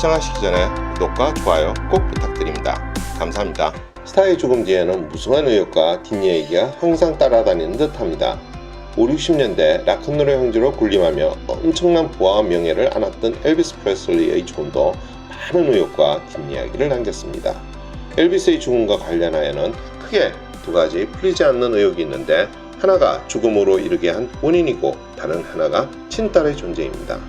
시청하시기 전에 구독과 좋아요 꼭 부탁드립니다. 감사합니다. 스타의 죽음 뒤에는 무수한 의혹과 뒷이야기가 항상 따라다니는 듯합니다. 5, 60년대 락큰롤의 형제로 군림하며 엄청난 부와 명예를 안았던 엘비스 프레슬리의 죽음도 많은 의혹과 뒷이야기를 남겼습니다. 엘비스의 죽음과 관련하여는 크게 두 가지 풀리지 않는 의혹이 있는데 하나가 죽음으로 이르게 한 원인이고 다른 하나가 친딸의 존재입니다.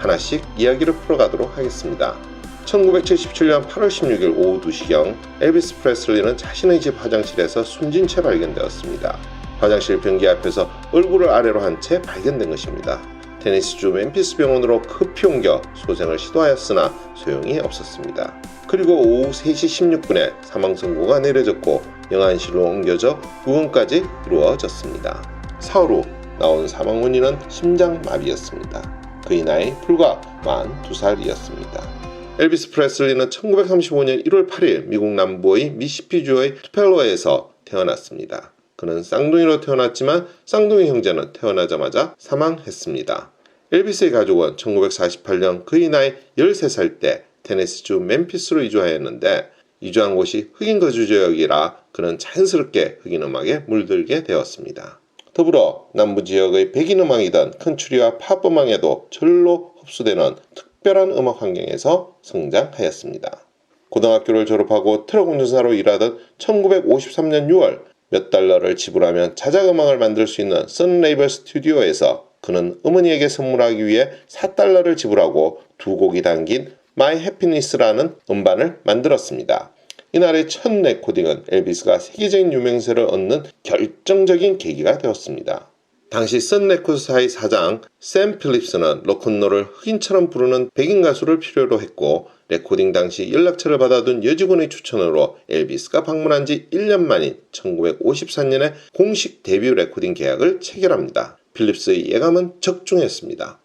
하나씩 이야기를 풀어가도록 하겠습니다. 1977년 8월 16일 오후 2시경 엘비스 프레슬리는 자신의 집 화장실에서 숨진 채 발견되었습니다. 화장실 변기 앞에서 얼굴을 아래로 한 채 발견된 것입니다. 테니스주 멤피스 병원으로 급히 옮겨 소생을 시도하였으나 소용이 없었습니다. 그리고 오후 3시 16분에 사망 선고가 내려졌고 영안실로 옮겨져 구금까지 이루어졌습니다. 사흘 후 나온 사망 원인은 심장마비였습니다. 그의 나이 불과 42살이었습니다. 엘비스 프레슬리는 1935년 1월 8일 미국 남부의 미시피주의 투펠로에서 태어났습니다. 그는 쌍둥이로 태어났지만 쌍둥이 형제는 태어나자마자 사망했습니다. 엘비스의 가족은 1948년 그의 나이 13살 때 테네시주 멤피스로 이주하였는데 이주한 곳이 흑인 거주 지역이라 그는 자연스럽게 흑인 음악에 물들게 되었습니다. 더불어 남부 지역의 백인 음악이던 컨츄리와 팝 음악에도 절로 흡수되는 특별한 음악 환경에서 성장하였습니다. 고등학교를 졸업하고 트럭 운전사로 일하던 1953년 6월 몇 달러를 지불하면 자작 음악을 만들 수 있는 선 레이블 스튜디오에서 그는 어머니에게 선물하기 위해 4달러를 지불하고 두 곡이 담긴 My Happiness라는 음반을 만들었습니다. 이날의 첫 레코딩은 엘비스가 세계적인 유명세를 얻는 결정적인 계기가 되었습니다. 당시 선 레코드사의 사장 샘 필립스는 로큰롤을 흑인처럼 부르는 백인 가수를 필요로 했고 레코딩 당시 연락처를 받아둔 여직원의 추천으로 엘비스가 방문한 지 1년 만인 1954년에 공식 데뷔 레코딩 계약을 체결합니다. 필립스의 예감은 적중했습니다.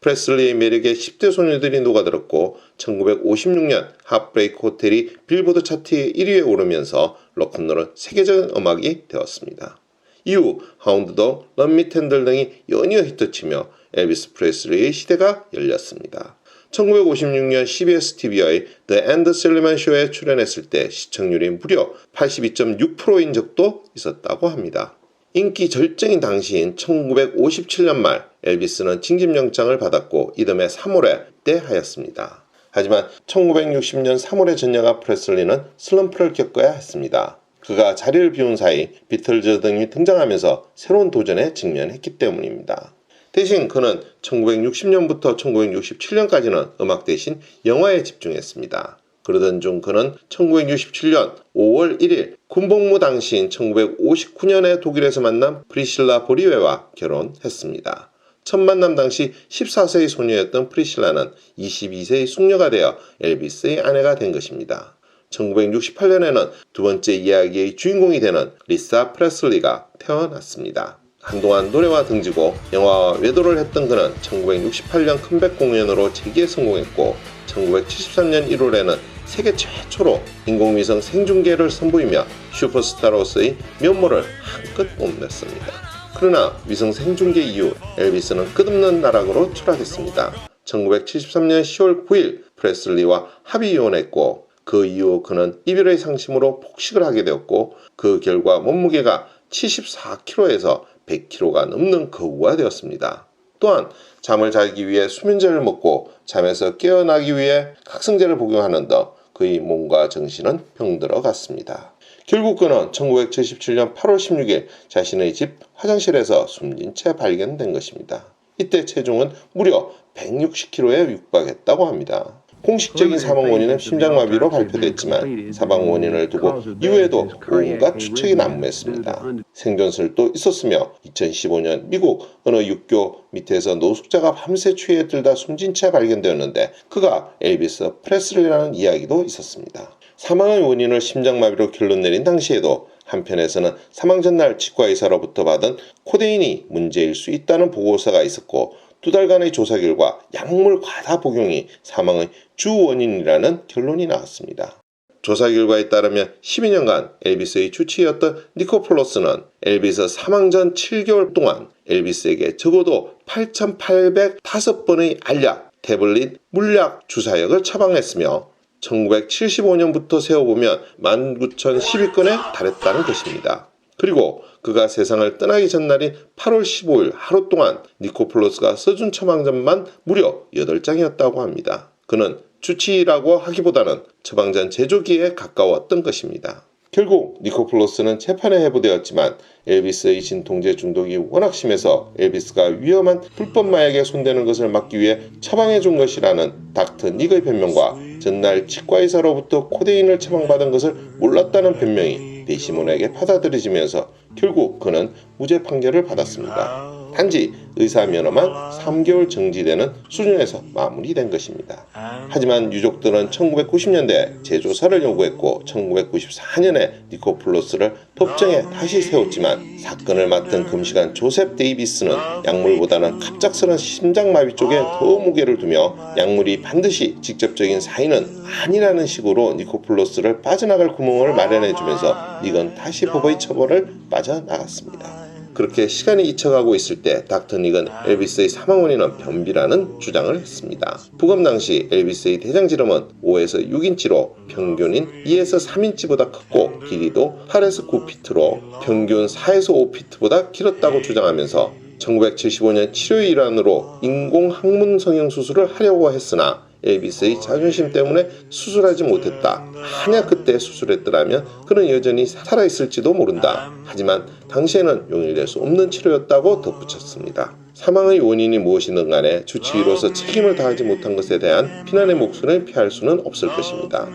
프레슬리의 매력에 10대 소녀들이 녹아들었고 1956년 핫브레이크 호텔이 빌보드 차트 1위에 오르면서 로큰롤은 세계적인 음악이 되었습니다. 이후 하운드도 런미 텐들 등이 연이어 히트치며 엘비스 프레슬리의 시대가 열렸습니다. 1956년 CBS TV의 The End Sullivan Show에 출연했을 때 시청률이 무려 82.6%인 적도 있었다고 합니다. 인기 절정인 당시인 1957년 말 엘비스는 징집영장을 받았고 이듬해 3월에 떼하였습니다. 하지만 1960년 3월에 전역한 프레슬리는 슬럼프를 겪어야 했습니다. 그가 자리를 비운 사이 비틀즈 등이 등장하면서 새로운 도전에 직면했기 때문입니다. 대신 그는 1960년부터 1967년까지는 음악 대신 영화에 집중했습니다. 그러던 중 그는 1967년 5월 1일 군복무 당시인 1959년에 독일에서 만난 프리실라 보리웨와 결혼했습니다. 첫 만남 당시 14세의 소녀였던 프리실라는 22세의 숙녀가 되어 엘비스의 아내가 된 것입니다. 1968년에는 두 번째 이야기의 주인공이 되는 리사 프레슬리가 태어났습니다. 한동안 노래와 등지고 영화와 외도를 했던 그는 1968년 컴백 공연으로 재기에 성공했고 1973년 1월에는 세계 최초로 인공위성 생중계를 선보이며 슈퍼스타로서의 면모를 한껏 뽐냈습니다. 그러나 위성 생중계 이후 엘비스는 끝없는 나락으로 추락했습니다. 1973년 10월 9일 프레슬리와 합의 이혼했고 그 이후 그는 이별의 상심으로 폭식을 하게 되었고 그 결과 몸무게가 74kg에서 100kg가 넘는 거구가 되었습니다. 또한 잠을 자기 위해 수면제를 먹고 잠에서 깨어나기 위해 각성제를 복용하는 등 그의 몸과 정신은 병들어 갔습니다. 결국 그는 1977년 8월 16일 자신의 집 화장실에서 숨진 채 발견된 것입니다. 이때 체중은 무려 160kg에 육박했다고 합니다. 공식적인 사망 원인은 심장마비로 발표됐지만 사망 원인을 두고 이후에도 온갖 추측이 난무했습니다. 생존설도 있었으며 2015년 미국 어느 육교 밑에서 노숙자가 밤새 취해 들다 숨진 채 발견되었는데 그가 엘비스 프레슬리라는 이야기도 있었습니다. 사망의 원인을 심장마비로 결론 내린 당시에도 한편에서는 사망 전날 치과 의사로부터 받은 코데인이 문제일 수 있다는 보고서가 있었고 두 달간의 조사 결과 약물 과다 복용이 사망의 주 원인이라는 결론이 나왔습니다. 조사 결과에 따르면 12년간 엘비스의 주치의였던 니코폴로스는 엘비스 사망 전 7개월 동안 엘비스에게 적어도 8,805번의 알약, 태블릿 물약 주사역을 처방했으며 1975년부터 세어보면 19,012건에 달했다는 것입니다. 그리고 그가 세상을 떠나기 전날인 8월 15일 하루 동안 니코플로스가 써준 처방전만 무려 8장이었다고 합니다. 그는 주치의라고 하기보다는 처방전 제조기에 가까웠던 것입니다. 결국 니코플로스는 재판에 해부되었지만 엘비스의 진통제 중독이 워낙 심해서 엘비스가 위험한 불법 마약에 손대는 것을 막기 위해 처방해 준 것이라는 닥터 닉의 변명과 전날 치과의사로부터 코데인을 처방받은 것을 몰랐다는 변명이 데시몬에게 받아들여지면서 결국 그는 무죄 판결을 받았습니다. 단지 의사 면허만 3개월 정지되는 수준에서 마무리된 것입니다. 하지만 유족들은 1990년대 재조사를 요구했고 1994년에 니코플로스를 법정에 다시 세웠지만 사건을 맡은 금시간 조셉 데이비스는 약물보다는 갑작스런 심장마비 쪽에 더 무게를 두며 약물이 반드시 직접적인 사인은 아니라는 식으로 니코플로스를 빠져나갈 구멍을 마련해주면서 닉은 다시 법의 처벌을 빠져나갔습니다. 그렇게 시간이 잊혀가고 있을 때 닥터 닉은 엘비스의 사망 원인은 변비라는 주장을 했습니다. 부검 당시 엘비스의 대장지름은 5에서 6인치로 평균인 2에서 3인치보다 컸고 길이도 8에서 9피트로 평균 4에서 5피트보다 길었다고 주장하면서 1975년 치료의 일환으로 인공 항문 성형 수술을 하려고 했으나 엘비스의 자존심 때문에 수술하지 못했다. 만약 그때 수술했더라면 그는 여전히 살아있을지도 모른다. 하지만 당시에는 용인될 수 없는 치료였다고 덧붙였습니다. 사망의 원인이 무엇이든 간에 주치의로서 책임을 다하지 못한 것에 대한 비난의 목소리를 피할 수는 없을 것입니다.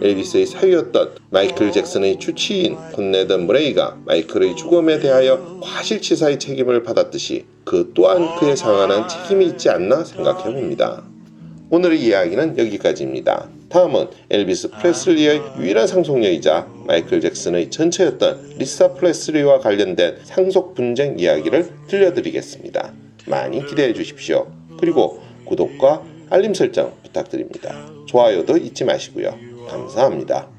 엘비스의 사위였던 마이클 잭슨의 주치의인 콘네더 브레이가 마이클의 죽음에 대하여 과실치사의 책임을 받았듯이 그 또한 그에 상환한 책임이 있지 않나 생각해 봅니다. 오늘의 이야기는 여기까지입니다. 다음은 엘비스 프레슬리의 유일한 상속녀이자 마이클 잭슨의 전처였던 리사 프레슬리와 관련된 상속 분쟁 이야기를 들려드리겠습니다. 많이 기대해 주십시오. 그리고 구독과 알림 설정 부탁드립니다. 좋아요도 잊지 마시고요. 감사합니다.